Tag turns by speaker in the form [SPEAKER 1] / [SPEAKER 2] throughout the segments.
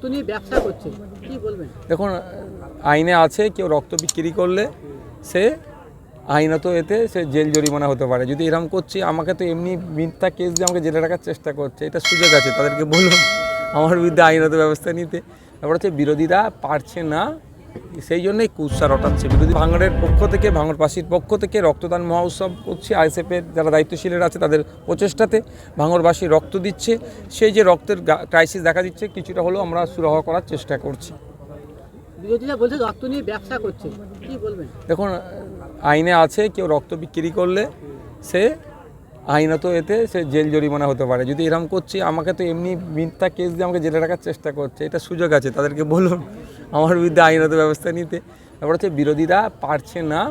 [SPEAKER 1] রক্ত ব্যবসা করছে। কি বলবেন?
[SPEAKER 2] দেখুন, আইনে আছে, কেউ রক্ত বিক্রি করলে সে আইনত এতে সে জেল জরিমানা হতে পারে। যদি এরকম করছি, আমাকে তো এমনি মিথ্যা কেস দিয়ে আমাকে জেলে রাখার চেষ্টা করছে, এটা সুযোগ আছে, তাদেরকে বলুন। আমার বিরুদ্ধে আইনত ব্যবস্থা নিতে। তারপর হচ্ছে, বিরোধীরা পারছে না সেই জন্যই কুৎসা রটাচ্ছে। বিরোধী ভাঙড়ের পক্ষ থেকে ভাঙড়বাসীর পক্ষ থেকে রক্তদান মহোৎসব করছে আইএসএফের যারা দায়িত্বশীলেরা আছে তাদের প্রচেষ্টাতে ভাঙড়বাসী রক্ত দিচ্ছে। সেই যে রক্তের ক্রাইসিস দেখা দিচ্ছে কিছুটা হলেও আমরা সুরাহ করার চেষ্টা করছি।
[SPEAKER 1] বিরোধীরা বলছে রক্ত নিয়ে ব্যবসা করছে। কি বলবেন?
[SPEAKER 2] দেখুন আইনে আছে কেউ রক্ত বিক্রি করলে সে আইনত এতে সে জেল জরিমানা হতে পারে। যদি এরকম করছি আমাকে তো এমনি মিথ্যা কেস দিয়ে আমাকে জেলে রাখার চেষ্টা করছে এটা সুযোগ আছে তাদেরকে বলুন। আমার বিরুদ্ধে আইনত ব্যবস্থা নিতে। তারপর হচ্ছে বিরোধীরা পারছে না,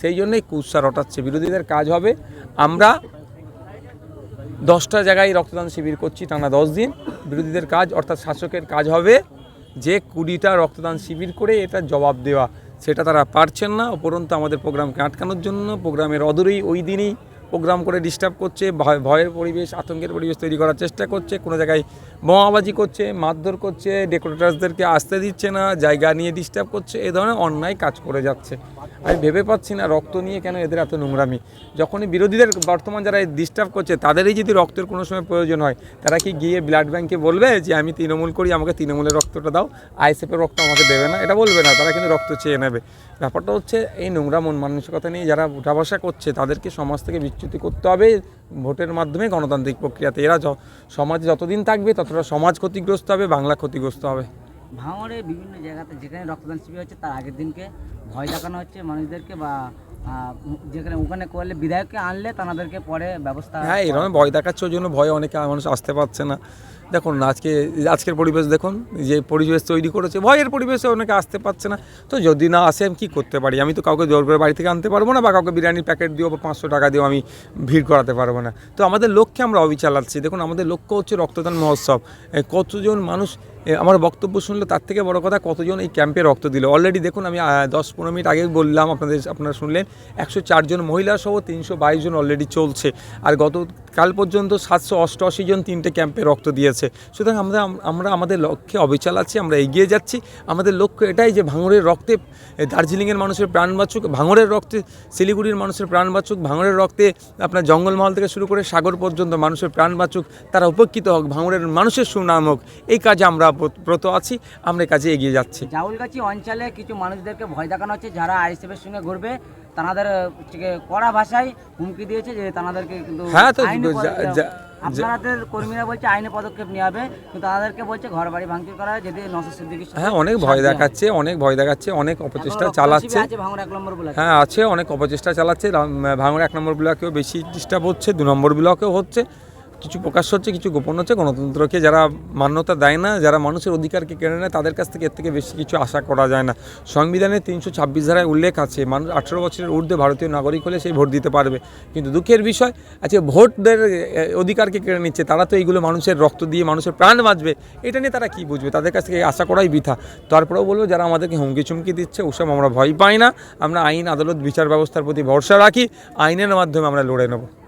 [SPEAKER 2] সেই জন্যই কুৎসা রটাচ্ছে। বিরোধীদের কাজ হবে, আমরা দশটা জায়গায় রক্তদান শিবির করছি টানা দশ দিন। বিরোধীদের কাজ অর্থাৎ শাসকের কাজ হবে যে কুড়িটা রক্তদান শিবির করে এটা জবাব দেওয়া। সেটা তারা পারছেন না উপরন্তু আমাদের প্রোগ্রামকে আটকানোর জন্য, প্রোগ্রামের অদূরেই ওই দিনই প্রোগ্রাম করে ডিস্টার্ব করছে, ভয়, ভয়ের পরিবেশ, আতঙ্কের পরিবেশ তৈরি করার চেষ্টা করছে, কোনো জায়গায় বোমাবাজি করছে, মারধর করছে ডেকোরেটার্সদেরকে আসতে দিচ্ছে না, জায়গা নিয়ে ডিস্টার্ব করছে, এ ধরনের অন্যায় কাজ করে যাচ্ছে। আমি ভেবে পাচ্ছি না রক্ত নিয়ে কেন এদের এত নোংরামি। যখনই বিরোধীদের বর্তমান যারা ডিস্টার্ব করছে, তাদেরই যদি রক্তের কোনো সময় প্রয়োজন হয়, তারা কি গিয়ে ব্লাড ব্যাঙ্কে বলবে যে, আমি তৃণমূল করি, আমাকে তৃণমূলের রক্তটা দাও, আইএসএফের রক্ত আমাকে দেবে না? এটা বলবে না, তারা কিন্তু রক্ত চেয়ে নেবে। ব্যাপারটা হচ্ছে, এই নোংরা মন মানসিকতা নিয়ে যারা উঠা বসা করছে, তাদেরকে সমাজ থেকে বিচ্যুতি করতে হবে। ভোটের মাধ্যমে গণতান্ত্রিক প্রক্রিয়াতে এরা সমাজে যতদিন থাকবে ততটা সমাজ ক্ষতিগ্রস্ত হবে বাংলা ক্ষতিগ্রস্ত হবে।
[SPEAKER 3] ভাঙড়ে বিভিন্ন জায়গাতে যেখানে রক্তদান শিবির হচ্ছে তার আগের দিনকে ভয় দেখানো হচ্ছে মানুষদেরকে বা যেখানে ওখানে করলে বিধায়ককে আনলে তাদেরকে পরে ব্যবস্থা
[SPEAKER 2] হ্যাঁ এরকম ভয় দেখাচ্ছে ওই জন্য ভয় অনেকে মানুষ আসতে পারছে না। দেখুন, আজকে, আজকের পরিবেশ দেখুন, যে পরিবেশ তৈরি করেছে, ভয়ের পরিবেশে অনেকে আসতে পারছে না। তো যদি না আসে, আমি কী করতে পারি? আমি তো কাউকে জোর করে বাড়ি থেকে আনতে পারব না, বা কাউকে বিরিয়ানির প্যাকেট দিও বা পাঁচশো টাকা দিও আমি ভিড় করাতে পারব না। তো আমাদের লক্ষ্যে আমরা অবি চালাচ্ছি দেখুন, আমাদের লক্ষ্য হচ্ছে রক্তদান মহোৎসব। কতজন মানুষ আমার বক্তব্য শুনলো তার থেকে বড় কথা, কতজন এই ক্যাম্পে রক্ত দিল? অলরেডি দেখুন, আমি দশ পনেরো মিনিট আগে বললাম, আপনাদের, আপনারা শুনলেন, একশো চারজন মহিলা সহ তিনশো বাইশ জন অলরেডি চলছে। আর গত কাল পর্যন্ত সাতশো অষ্টআশি জন তিনটে ক্যাম্পে রক্ত দিয়েছে। সুতরাং আমরা আমরা আমাদের লক্ষ্যে অবিচাল আছি, আমরা এগিয়ে যাচ্ছি। আমাদের লক্ষ্য এটাই যে ভাঙড়ের রক্তে দার্জিলিংয়ের মানুষের প্রাণ বাঁচুক, ভাঙড়ের রক্তে শিলিগুড়ির মানুষের প্রাণ বাঁচুক, ভাঙড়ের রক্তে আপনার জঙ্গলমহল থেকে শুরু করে সাগর পর্যন্ত মানুষের প্রাণ বাঁচুক, তারা উপকৃত হোক, ভাঙড়ের মানুষের সুনাম হোক, এই কাজে আমরা ব্রত- আছি, আমরা কাজে এগিয়ে যাচ্ছি।
[SPEAKER 3] জাউলগাছি অঞ্চলে কিছু মানুষদেরকে ভয় দেখানো হচ্ছে, যারা আইএসএফের সঙ্গে ঘুরবে। তাদের কড়া ভাষায় হুমকি দিয়েছে যে তাদেরকে কিন্তু
[SPEAKER 2] হ্যাঁ, তো
[SPEAKER 3] আপনাদের কর্মীরা বলছে আইনে পদক্ষেপ নিয়ে হবে কিন্তু তাদেরকে বলছে ঘর বাড়ি ভাঙচুর করা যদি নসর সিদ্দিকির
[SPEAKER 2] হ্যাঁ অনেক ভয়। দেখাচ্ছে অনেক ভয় দেখাচ্ছে অনেক অপচেষ্টা চালাচ্ছে।
[SPEAKER 3] ভাঙড় এক নম্বর বলে
[SPEAKER 2] হ্যাঁ আছে অনেক অপচেষ্টা চালাচ্ছে ভাঙড় এক নম্বর ব্লকেও বেশি ডিস্টার্ব হচ্ছে দু নম্বর ব্লকেও হচ্ছে। কিছু প্রকাশ হচ্ছে, কিছু গোপন হচ্ছে, গণতন্ত্রকে যারা মান্যতা দেয় না, যারা মানুষের অধিকারকে কেড়ে নেয়, তাদের কাছ থেকে এর থেকে বেশি কিছু আশা করা যায় না। সংবিধানে তিনশো ছাব্বিশ ধারায় উল্লেখ আছে, মানুষ আঠেরো বছরের ঊর্ধ্বে ভারতীয় নাগরিক হলে সেই ভোট দিতে পারবে। কিন্তু দুঃখের বিষয়, আজকে ভোটদের অধিকারকে কেড়ে নিচ্ছে, তারা তো এইগুলো মানুষের রক্ত দিয়ে মানুষের প্রাণ বাঁচবে। এটা নিয়ে তারা কি বুঝবে? তাদের কাছ থেকে আশা করাই বৃথা। তারপরেও বলব, যারা আমাদেরকে হুমকি চুমকি দিচ্ছে, ওসব আমরা ভয় পাই না। আমরা আইন, আদালত, বিচার ব্যবস্থার প্রতি ভরসা রাখি। আইনের মাধ্যমে আমরা লড়ে নেব।